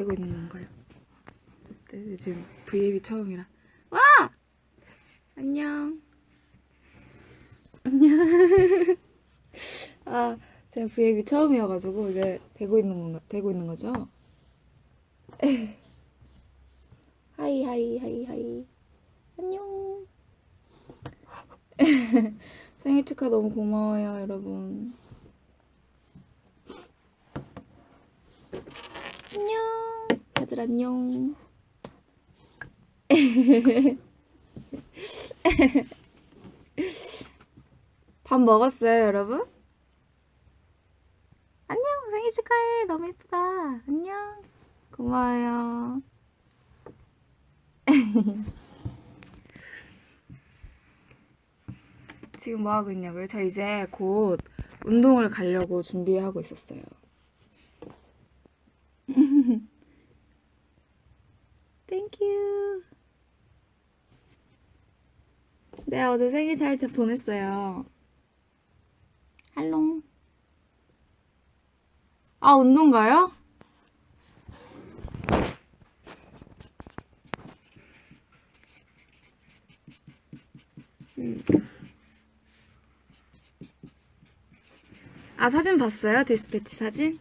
되고 있는 건가요? 네, 지금 V앱이 처음이라. 와! 안녕. 안녕. 아, 제가 V앱이 처음이어가지고 이게 되고 있는 건가, 되고 있는 거죠? 하이, 하이, 하이, 하이. 안녕. 생일 축하 너무 고마워요, 여러분. 안녕. 다들 안녕. 밥 먹었어요, 여러분? 안녕. 생일 축하해. 너무 예쁘다. 안녕. 고마워요. 지금 뭐 하고 있냐고요? 저 이제 곧 운동을 가려고 준비하고 있었어요. 땡큐. 네, 어제 생일 잘때 보냈어요. 할롱. 아, 운동 가요? 음. 아, 사진 봤어요? 디스패치 사진?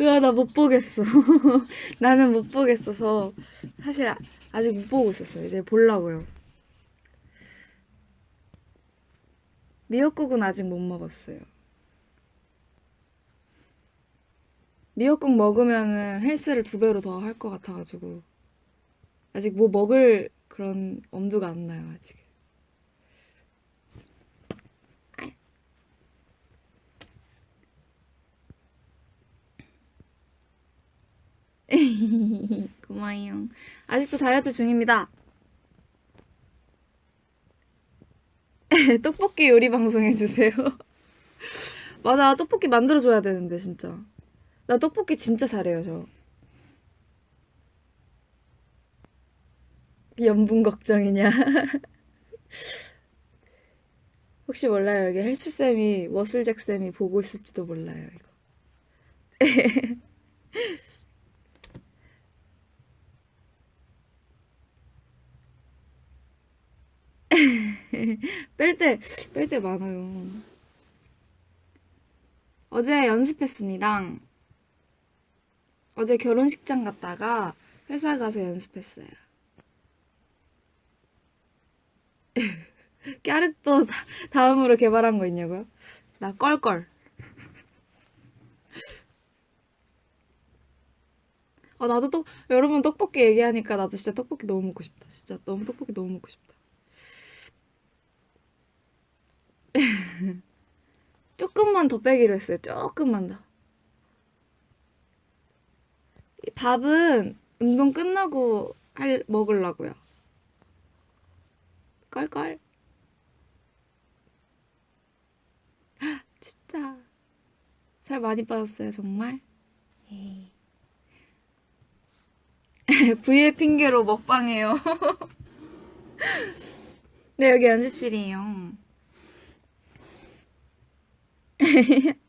으아, 나 못 보겠어. 나는 못 보겠어서. 사실 아, 아직 못 보고 있었어요. 이제 보려고요. 미역국은 아직 못 먹었어요. 미역국 먹으면은 헬스를 두 배로 더 할 것 같아가지고. 아직 뭐 먹을 그런 엄두가 안 나요, 아직. 고마워요. 아직도 다이어트 중입니다. 떡볶이 요리 방송 해주세요. 맞아, 떡볶이 만들어줘야 되는데, 진짜. 나 떡볶이 진짜 잘해요, 저. 염분 걱정이냐? 혹시 몰라요. 여기 헬스쌤이, 머슬잭쌤이 보고 있을지도 몰라요, 이거. 뺄 때, 뺄 때 많아요. 어제 연습했습니다. 어제 결혼식장 갔다가 회사 가서 연습했어요. 다- 다음으로 개발한 거 있냐고요? 나 껄껄. 아, 나도 떡, 여러분 떡볶이 얘기하니까 나도 진짜 떡볶이 너무 먹고 싶다. 진짜 너무 떡볶이 너무 먹고 싶다. 조금만 더 빼기로 했어요. 조금만 더. 이 밥은 운동 끝나고 할 먹으려고요. 껄껄. 헉, 진짜 살 많이 빠졌어요, 정말. V의 핑계로 먹방해요. 네, 여기 연습실이에요.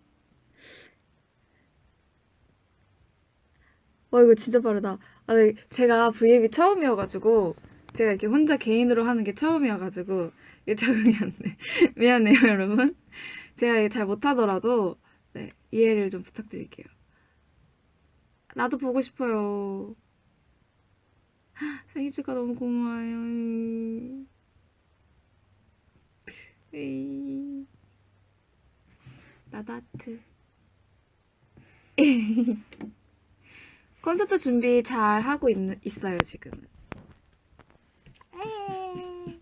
와 이거 진짜 빠르다. 아, 네, 제가 V앱이 처음이어가지고 제가 이렇게 혼자 개인으로 하는 게 처음이어가지고 이게 적응이 안 돼. 미안해요 여러분. 제가 이게 잘 못하더라도 네, 이해를 좀 부탁드릴게요. 나도 보고 싶어요. 생일 축하 너무 고마워요. 에이. 하트. 콘서트 준비 잘 하고 있, 있어요, 지금은. 에이.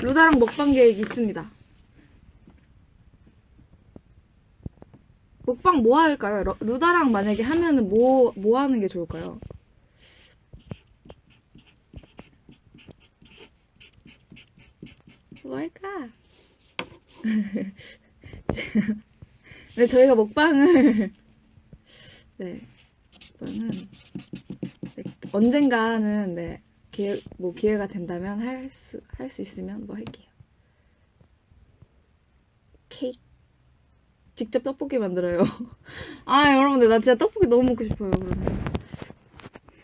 루다랑 먹방 계획 있습니다. 먹방 뭐 할까요? 러- 루다랑 만약에 하면은 뭐, 뭐 하는 게 좋을까요? 뭐 할까? 네, 저희가 먹방을 네, 먹방은 네, 언젠가는 네, 기회, 뭐 기회가 된다면 할 수, 할 수 있으면 뭐 할게요. 케이크. 직접 떡볶이 만들어요. 아 여러분들 나 진짜 떡볶이 너무 먹고 싶어요.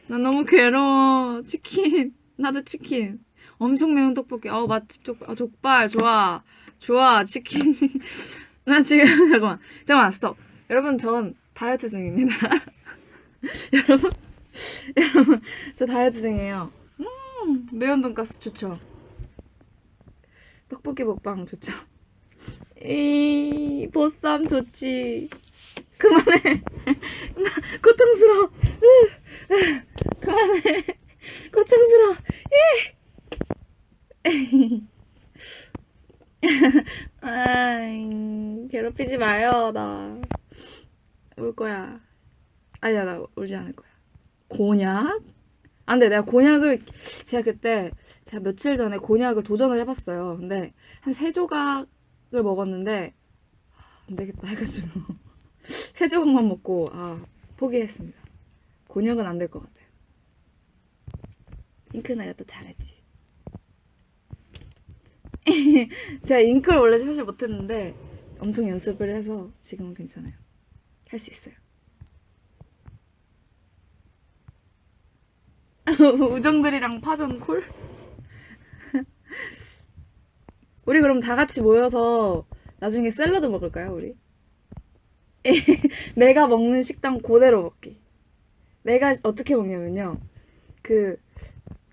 나 너무 괴로워. 치킨. 나도 치킨. 엄청 매운 떡볶이. 어 맛집 족발. 아, 족발 좋아. 좋아 치킨. 나 지금 잠깐만 잠깐만 스톱. 여러분 전 다이어트 중입니다. 여러분 여러분 저 다이어트 중이에요. 음 매운 돈가스 좋죠. 떡볶이 먹방 좋죠. 이 보쌈 좋지. 그만해. 나 고통스러워. 그만해. 고통스러워. 예. 아이, 괴롭히지 마요. 나 울 거야. 아니야, 나 울지 않을 거야. 곤약? 안 돼, 내가 곤약을 제가 그때 제가 며칠 전에 곤약을 도전을 해봤어요. 근데 한 세 조각을 먹었는데 아, 안 되겠다 해가지고 세 조각만 먹고 아 포기했습니다. 곤약은 안 될 것 같아요. 핑크나가 또 잘했지. 제가 잉크를 원래 사실 못했는데 엄청 연습을 해서 지금은 괜찮아요. 할 수 있어요. 우정들이랑 파전 콜? 우리 그럼 다 같이 모여서 나중에 샐러드 먹을까요, 우리? 내가 먹는 식당 그대로 먹기. 내가 어떻게 먹냐면요. 그,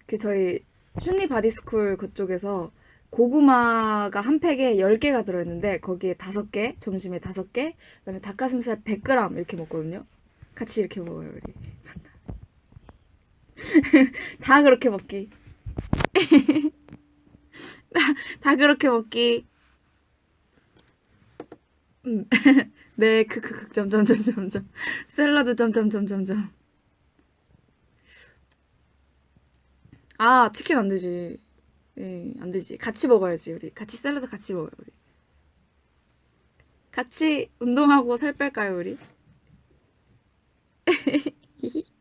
그 저희 슌리 바디스쿨 그쪽에서 고구마가 한 팩에 10개가 들어있는데 거기에 5개, 점심에 5개, 그다음에 닭가슴살 100g 이렇게 먹거든요. 같이 이렇게 먹어요, 우리. 다 그렇게 먹기. 다 그렇게 먹기. 음. 네, 크크크 점점점점점. 샐러드 점점점점점. 아, 치킨 안 되지. 예, 안 되지. 같이 먹어야지, 우리. 같이 샐러드 같이 먹어요, 우리. 같이 운동하고 살 뺄까요, 우리?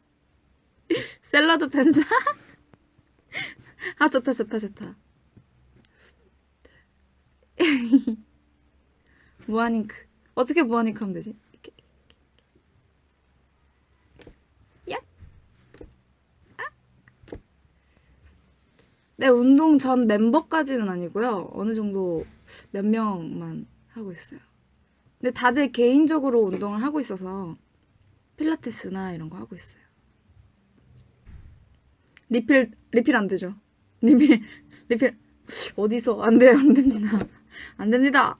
샐러드 팬사? 아, 좋다, 좋다, 좋다. 무한잉크. 어떻게 무한잉크 하면 되지? 이렇게. 야! 아! 네, 운동 전 멤버까지는 아니고요. 어느 정도 몇 명만 하고 있어요. 근데 다들 개인적으로 운동을 하고 있어서 필라테스나 이런 거 하고 있어요. 리필 리필 안 되죠. 리필 리필 어디서 안 돼요 안 됩니다 안 됩니다.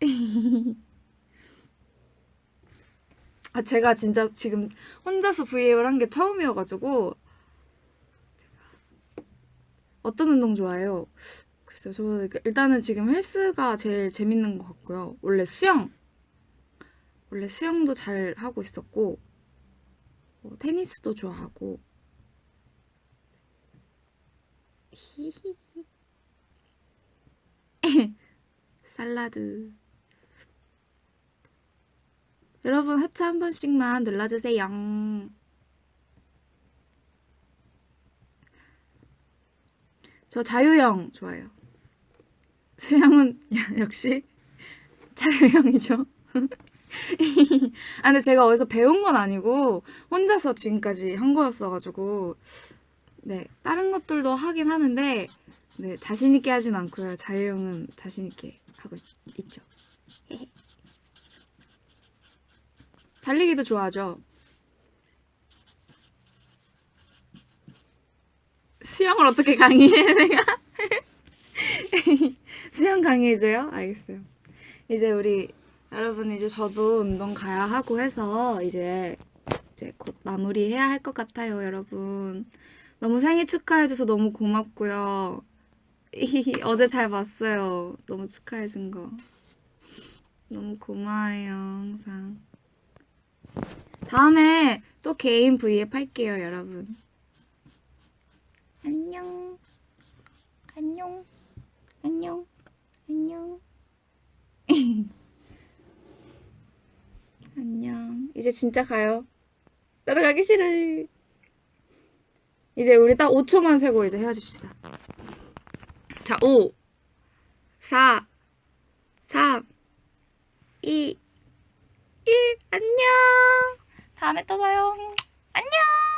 아 제가 진짜 지금 혼자서 V앱을 한 게 처음이어가지고 어떤 운동 좋아해요? 글쎄요 저 일단은 지금 헬스가 제일 재밌는 것 같고요. 원래 수영 원래 수영도 잘 하고 있었고 뭐 테니스도 좋아하고 살라드 여러분 하트 한 번씩만 눌러주세요 저 자유형 좋아해요. 수영은 역시 자유형이죠. 아 근데 제가 어디서 배운 건 아니고 혼자서 지금까지 한 거였어가지고 네 다른 것들도 하긴 하는데 네 자신 있게 하진 않고요. 자유형은 자신 있게 하고 있- 있죠. 달리기도 좋아하죠 수영을 어떻게 강의해 내가 수영 강의해줘요 알겠어요 이제 우리 여러분 이제 저도 운동 가야 하고 해서 이제 이제 곧 마무리해야 할 것 같아요, 여러분. 너무 생일 축하해줘서 너무 고맙고요. 어제 잘 봤어요. 너무 축하해준 거. 너무 고마워요, 항상. 다음에 또 개인 V앱 할게요, 여러분. 안녕. 안녕. 안녕. 안녕. 안녕. 이제 진짜 가요. 따라가기 싫어. 이제 우리 딱 5초만 세고 이제 헤어집시다. 자, 5, 4, 3, 2, 1. 안녕. 다음에 또 봐요. 안녕.